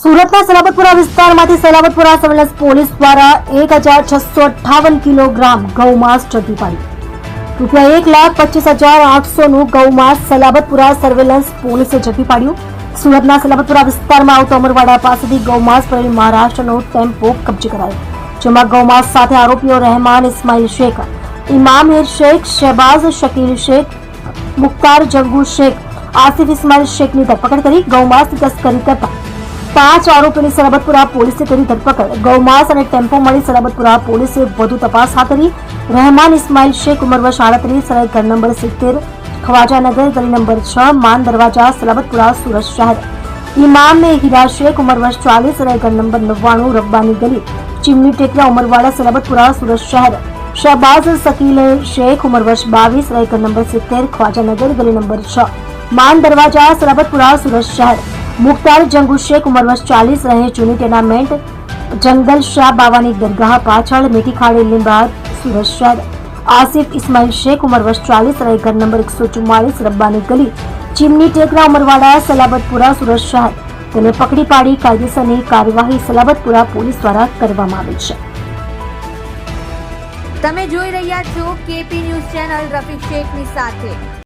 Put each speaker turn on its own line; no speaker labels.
સુરતના સલાબતપુરા વિસ્તારમાંથી Salabatpura surveillance police દ્વારા એક હજાર છસો અઠ્ઠાવન કિલોગ્રામ ગૌમાંસ ઝડપી પાડ્યું રૂપિયા એક લાખ પચીસ હજાર આઠસોનું ગૌમાંસ સલાબતપુરા સર્વેલન્સ પોલીસે ઝડપી પાડ્યું. સુરતના સલાબતપુરા વિસ્તારમાં આવતો અમરવાડા પાસેથી ગૌમાંસ ભરેલી મહારાષ્ટ્રનો ટેમ્પો કબજે કરાયો. જેમાં ગૌમાંસ સાથે આરોપીઓ રહેમાન ઇસ્માઇલ શેખ, ઇમામ હિર શેખ શહેબાઝ શકીલ શેખ, મુખ્તાર જંગુ શેખ, આસિફ ઇસ્માઇલ શેખની ધરપકડ કરી ગૌમાંસ તસ્કરી કરતા પાંચ આરોપીની સરબતપુરા પોલીસે કરી ધરપકડ. ગૌમાંસ અને ટેમ્પો મળી સરબતપુરા પોલીસે વધુ તપાસ હાથ ધરી. રહેમાન ઇસ્માઇલ શેખ ઉમર વર્ષ આડત્રીસ અને ઘર નંબર સિત્તેર ખવાજાનગર ગલી નંબર છ, માન દરવાજા, સલાબતપુરા, સુરત શહેર. ઇમામ હીરા શેખ ઉમર વર્ષ ચાલીસ અને ઘર નંબર નવ્વાણું, રબ્બાની ગલી. ચીમની ટેકરા ઉમરવાડા સલાબતપુરા, સુરત શહેર. શહબાઝ સકીલ શેખ ઉમર વર્ષ બાવીસ અને ઘર નંબર સિત્તેર ખ્વાજાનગર ગલી નંબર છ. માન દરવાજા, સલાબતપુરા, સુરત શહેર. મુખ્તાર જંગુ શેખ ઉંમર વર્ષ ચાલીસ રહે. જૂની ટેનામેન્ટ જંગલ શાહ બાવાની દરગાહ પાછળ મીઠી ખાડી લીંબાદ સુરત શહેર. આસિફ ઇસ્માઇલ શેખ ઉંમર વર્ષ ચાલીસ રહે. ઘર નંબર એકસો ચુમ્માલીસ રબ્બાની ગલી ચીમની ટેકરા ઉમરવાડા સલાબતપુરા સુરત શહેર. તેને પકડી પાડી કાયદેસરની કાર્યવાહી સલાબતપુરા પોલીસ દ્વારા કરવામાં આવી છે.
તમે જોઈ રહ્યા છો કેપી ન્યૂઝ ચેનલ રફીક શેખની સાથે.